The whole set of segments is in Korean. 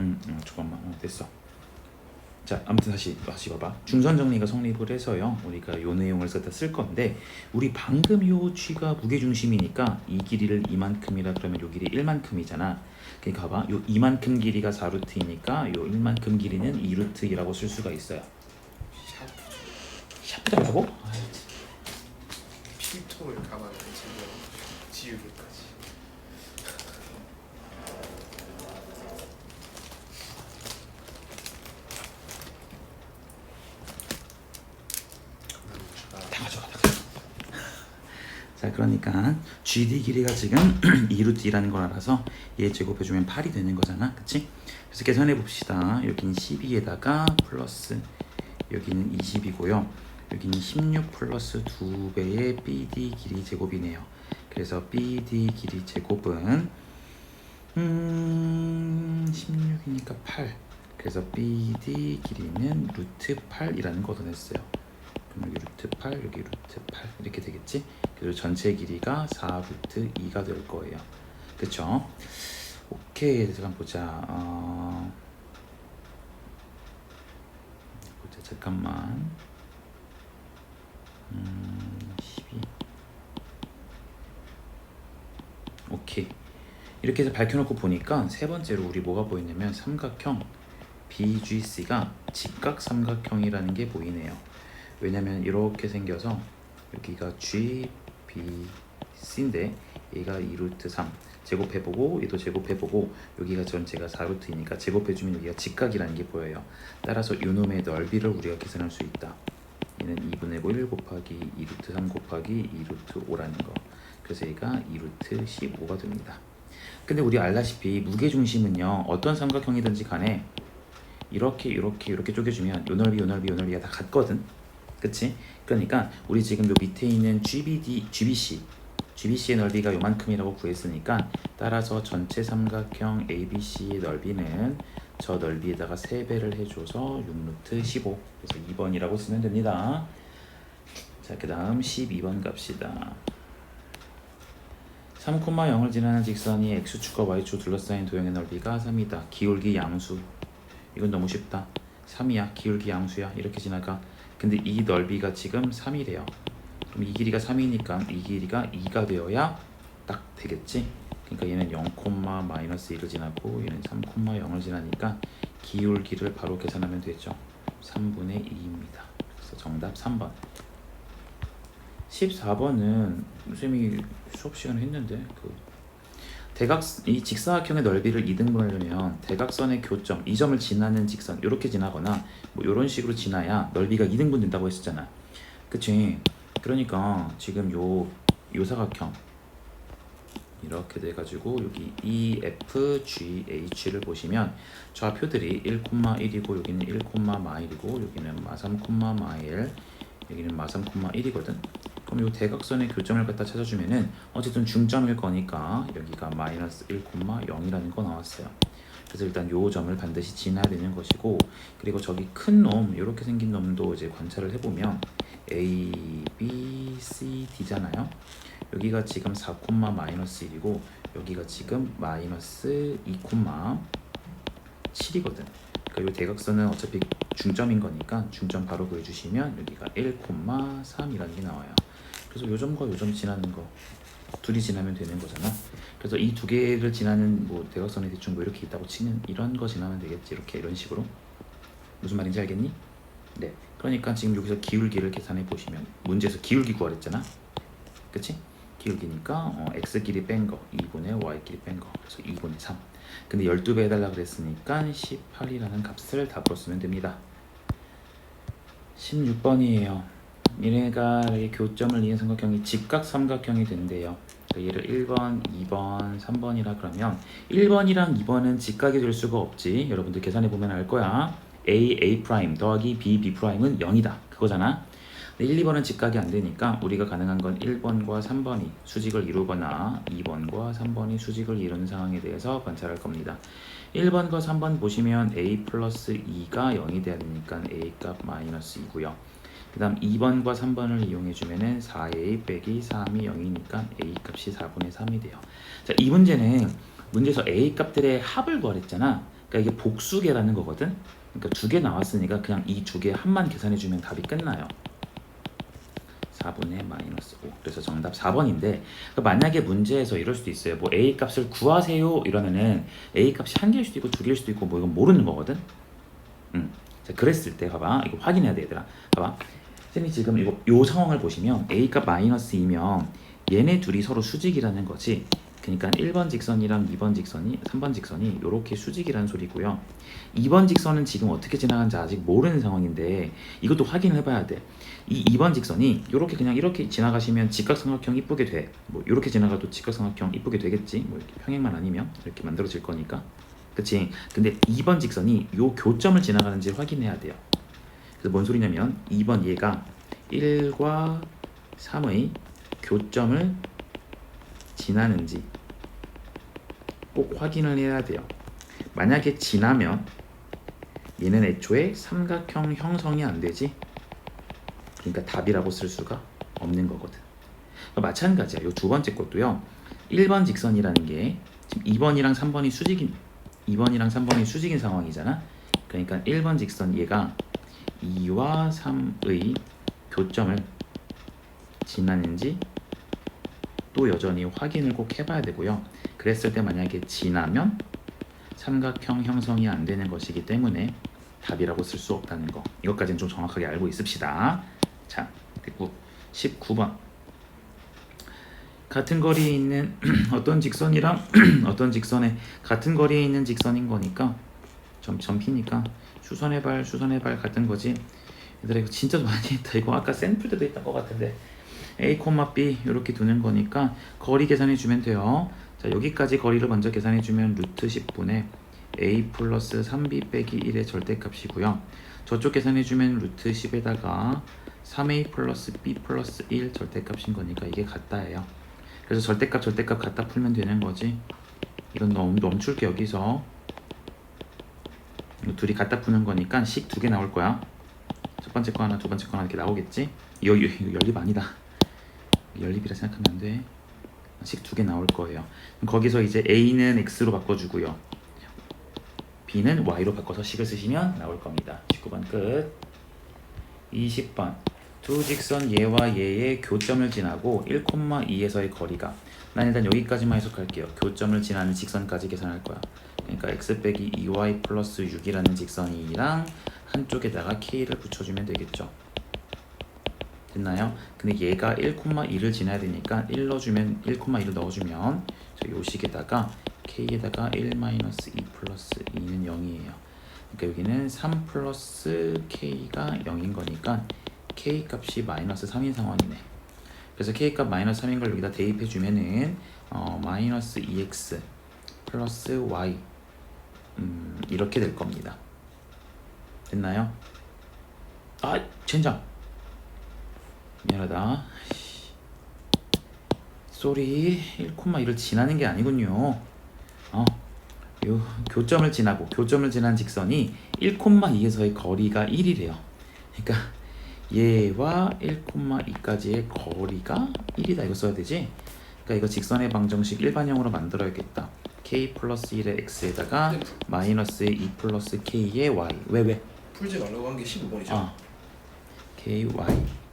음, 음 잠깐만 어, 됐어. 자 아무튼 다시 다시 봐봐. 중선 정리가 성립을 해서요. 우리가 요 내용을 갖다 쓸 건데 우리 방금 요 쥐가 무게 중심이니까 이 길이를 이만큼이라 그러면 요 길이 1만큼이잖아. 그러니까 봐봐. 요 이만큼 길이가 4루트이니까 요 1만큼 길이는 2루트이라고 쓸 수가 있어요. 샤프 샤프다라고? 필통을 감안한 지금 지우개까지 다 가져가 다 가져가. 자 그러니까 GD 길이가 지금 2루트라는 걸 알아서 얘 제곱해주면 8이 되는 거잖아. 그치? 그래서 계산해 봅시다. 여기는 12에다가 플러스 여기는 20이고요. 여기는 16 플러스 2배의 BD 길이 제곱이네요. 그래서 BD 길이 제곱은 음 16이니까 8 그래서 BD 길이는 루트 8이라는 거 얻어냈어요 여기 루트 8 여기 루트 8 이렇게 되겠지? 그리고 전체 길이가 4 루트 2가 될 거예요. 그쵸? 오케이. 잠깐 보자. 어... 보자. 잠깐만. 음... 12 오케이. 이렇게 해서 밝혀놓고 보니까 세 번째로 우리 뭐가 보이냐면 삼각형? BGC가 직각 삼각형이라는 게 보이네요 왜냐면 이렇게 생겨서 여기가 G, B, C인데 얘가 2루트 3 제곱해보고 얘도 제곱해보고 여기가 전체가 4루트이니까 제곱해주면 여기가 직각이라는 게 보여요. 따라서 이놈의 넓이를 우리가 계산할 수 있다. 얘는 2분의 1 곱하기 2루트 3 곱하기 2루트 5라는 거. 그래서 얘가 2루트 15가 됩니다. 근데 우리 알다시피 무게중심은요 어떤 삼각형이든지 간에 이렇게 이렇게 이렇게 쪼개주면 요 넓이 요 넓이 요 넓이가 다 같거든 그치? 그러니까 우리 지금 요 밑에 있는 GBD, GBC GBC의 넓이가 요만큼이라고 구했으니까 따라서 전체 삼각형 ABC의 넓이는 저 넓이에다가 3배를 해줘서 6루트 15 그래서 2번이라고 쓰면 됩니다. 자 그 다음 12번 갑시다. 3,0을 지나는 직선이 X축과 Y축 둘러싸인 도형의 넓이가 3이다. 기울기 양수. 이건 너무 쉽다. 3이야. 기울기 양수야. 이렇게 지나가 근데 이 넓이가 지금 3이래요. 그럼 이 길이가 3이니까 이 길이가 2가 되어야 딱 되겠지? 그러니까 얘는 0, 마이너스 1을 지나고 얘는 3, 0을 지나니까 기울기를 바로 계산하면 되죠. 3분의 2입니다. 그래서 정답 3번. 14번은 쌤이 수업 시간에 했는데 그 대각 이 직사각형의 넓이를 이등분하려면 대각선의 교점 이 점을 지나는 직선 이렇게 지나거나 뭐 이런 식으로 지나야 넓이가 이등분 된다고 했었잖아. 그치? 그러니까 지금 요, 요 사각형 이렇게 돼가지고 여기 EFGH를 보시면 좌표들이 1,1이고 여기는 1,마일이고 여기는 마3, 마일 여기는 마3, 1이거든. 그럼 이 대각선의 교점을 갖다 찾아주면은 어쨌든 중점일 거니까 여기가 마이너스 1,0이라는 거 나왔어요. 그래서 일단 요 점을 반드시 지나야 되는 것이고 그리고 저기 큰 놈 이렇게 생긴 놈도 이제 관찰을 해보면 A, B, C, D잖아요. 여기가 지금 4, 마이너스 1이고 여기가 지금 마이너스 2, 7이거든. 그러니까 이 대각선은 어차피 중점인 거니까 중점 바로 구해주시면 여기가 1,3이라는 게 나와요. 그래서 요 점과 요점 지나는 거 둘이 지나면 되는 거잖아. 그래서 이 두 개를 지나는 뭐 대각선의 대충 뭐 이렇게 있다고 치는 이런 거 지나면 되겠지. 이렇게 이런 식으로 무슨 말인지 알겠니? 네. 그러니까 지금 여기서 기울기를 계산해 보시면 문제에서 기울기 구하랬잖아. 그치? 기울기니까 어, x 길이 뺀 거, 2분의 y 길이 뺀 거, 그래서 2분의 3. 근데 12배 해달라 그랬으니까 18이라는 값을 답으로 쓰면 됩니다. 16번이에요. 얘네가 이 교점을 이은 삼각형이 직각 삼각형이 된대요. 그러니까 얘를 1번, 2번, 3번이라 그러면 1번이랑 2번은 직각이 될 수가 없지. 여러분들 계산해 보면 알 거야. A, A 더하기 B, B 프라임은 0이다. 그거잖아. 근데 1, 2번은 직각이 안 되니까 우리가 가능한 건 1번과 3번이 수직을 이루거나 2번과 3번이 수직을 이루는 상황에 대해서 관찰할 겁니다. 1번과 3번 보시면 A 플러스 2가 0이 돼야 되니까 A 값 마이너스 2고요. 그 다음 2번과 3번을 이용해 주면은 4A 빼기 3이 0이니까 A 값이 4분의 3이 돼요. 자, 이 문제는 문제에서 A 값들의 합을 구하랬잖아. 그러니까 이게 복수계라는 거거든. 그러니까 두 개 나왔으니까 그냥 이 두개 한만 계산해 주면 답이 끝나요. 4분의 마이너스 5. 그래서 정답 4번인데 그러니까 만약에 문제에서 이럴 수도 있어요. 뭐 a 값을 구하세요 이러면은 a 값이 한 개일 수도 있고 두 개일 수도 있고 뭐 이건 모르는 거거든. 음. 자, 그랬을 때 봐봐. 이거 확인해야 돼, 얘들아. 봐봐. 선생님 지금 이거 요 상황을 보시면 a 값 마이너스 2면 얘네 둘이 서로 수직이라는 거지. 그러니까 1번 직선이랑 2번 직선이 3번 직선이 이렇게 수직이라는 소리고요. 2번 직선은 지금 어떻게 지나간지 아직 모르는 상황인데 이것도 확인을 해봐야 돼. 이 2번 직선이 이렇게 그냥 이렇게 지나가시면 직각삼각형 이쁘게 돼. 뭐 이렇게 지나가도 직각삼각형 이쁘게 되겠지. 뭐 이렇게 평행만 아니면 이렇게 만들어질 거니까. 그치? 근데 2번 직선이 요 교점을 지나가는지 확인해야 돼요. 그래서 뭔 소리냐면 2번 얘가 1과 3의 교점을 지나는지 꼭 확인을 해야 돼요. 만약에 지나면 얘는 애초에 삼각형 형성이 안 되지. 그러니까 답이라고 쓸 수가 없는 거거든. 마찬가지야. 요두 번째 것도요. 1번 직선이라는 게 지금 2번이랑 3번이 수직인 2번이랑 3번이 수직인 상황이잖아. 그러니까 1번 직선 얘가 2와 3의 교점을 지나는지 또 여전히 확인을 꼭 해봐야 되고요. 그랬을 때 만약에 지나면 삼각형 형성이 안 되는 것이기 때문에 답이라고 쓸 수 없다는 거. 이것까지는 좀 정확하게 알고 있읍시다. 자, 그리고 19번. 같은 거리에 있는 어떤 직선이랑 어떤 직선에 같은 거리에 있는 직선인 거니까 점 점피니까 수선의 발 수선의 발 같은 거지. 얘들아 이거 진짜 많이 했다. 이거 아까 샘플 때도 있던 것 같은데 a, b 이렇게 두는 거니까 거리 계산해 주면 돼요. 자 여기까지 거리를 먼저 계산해 주면 루트 10분의 a 플러스 3b 빼기 1의 절대값이고요. 저쪽 계산해 주면 루트 10에다가 3a 플러스 b 플러스 1 절대값인 거니까 이게 같다예요. 그래서 절대값 절대값 갖다 풀면 되는 거지. 이건 너무 멈출게 여기서 둘이 갖다 푸는 거니까 식 두 개 나올 거야. 첫 번째 거 하나, 두 번째 거 하나 이렇게 나오겠지. 이거 연립 아니다. 연립이라 생각하면 안 돼. 식 두 개 나올 거예요. 거기서 이제 a는 x로 바꿔주고요. b는 y로 바꿔서 식을 쓰시면 나올 겁니다. 19번 끝. 20번. 두 직선 얘와 얘의 교점을 지나고 1,2에서의 거리가 난 일단 여기까지만 해석할게요. 교점을 지나는 직선까지 계산할 거야. 그러니까 x 빼기 2y 플러스 6이라는 직선이랑 한쪽에다가 k를 붙여주면 되겠죠. 됐나요? 근데 얘가 1,2를 지나야 되니까 1 넣어주면 1,2를 넣어주면 요 식에다가 k에다가 1 마이너스 2 플러스 2는 0이에요. 그러니까 여기는 3 플러스 k가 0인 거니까 k 값이 마이너스 3인 상황이네. 그래서 k 값 마이너스 3인 걸 여기다 대입해 주면은 어, 마이너스 2x 플러스 y 음, 이렇게 될 겁니다. 됐나요? 아, 젠장. 미안하다. 쏘리 1,1을 지나는 게 아니군요. 어, 요 교점을 지나고 교점을 지난 직선이 1,2에서의 거리가 1이래요. 그러니까 얘와 1,2까지의 거리가 1이다 이거 써야 되지? 그러니까 이거 직선의 방정식 일반형으로 만들어야겠다. k 플러스 1의 x에다가 마이너스 2 플러스 k의 y 왜 왜? 풀지 말라고 한 게 15번이죠. 아 ky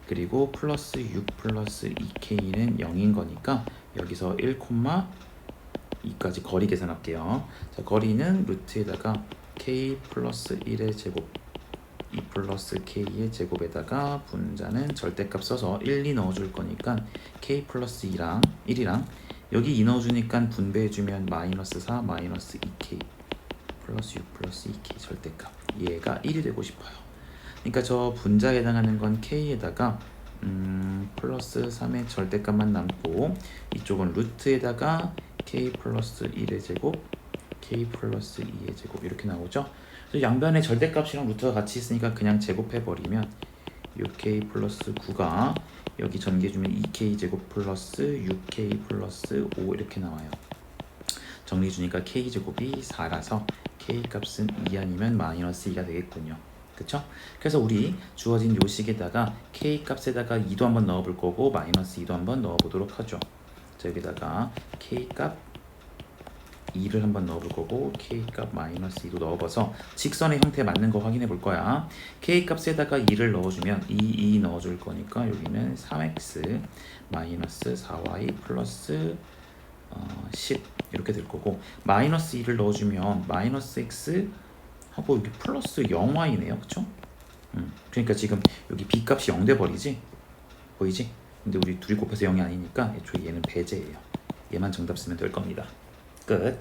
그리고 플러스 6 플러스 2k는 0인 거니까 여기서 1,2까지 거리 계산할게요. 자 거리는 루트에다가 k 플러스 1의 제곱 2 플러스 k의 제곱에다가 분자는 절대값 써서 1, 2 넣어줄 거니까 k 플러스 2랑 1이랑 여기 2 넣어주니까 분배해주면 마이너스 4 마이너스 2k 플러스 6 플러스 2k 절대값 얘가 1이 되고 싶어요. 그러니까 저 분자에 해당하는 건 k에다가 음, 플러스 3의 절대값만 남고 이쪽은 루트에다가 k 플러스 1의 제곱 k 플러스 2의 제곱 이렇게 나오죠. 양변에 절대값이랑 루트가 같이 있으니까 그냥 제곱해버리면 6k 플러스 9가 여기 전개주면 2k 제곱 플러스 6k 플러스 5 이렇게 나와요. 정리 주니까 k 제곱이 4라서 k 값은 2 아니면 마이너스 2가 되겠군요. 그쵸? 그래서 우리 주어진 요 식에다가 k 값에다가 2도 한번 넣어볼 거고 마이너스 2도 한번 넣어보도록 하죠. 자 여기다가 k 값 2를 한번 넣어볼 거고 k 값 마이너스 2도 넣어봐서 직선의 형태 맞는 거 확인해 볼 거야. k 값에다가 2를 넣어주면 2, 2 넣어줄 거니까 여기는 3x 마이너스 4y 플러스 어, 10 이렇게 될 거고 마이너스 2를 넣어주면 마이너스 x 하고 여기 플러스 0y네요, 그쵸? 음, 그러니까 지금 여기 b 값이 0 돼 버리지 보이지? 근데 우리 둘이 곱해서 0이 아니니까 애초에 얘는 배제예요. 얘만 정답 쓰면 될 겁니다. 끝.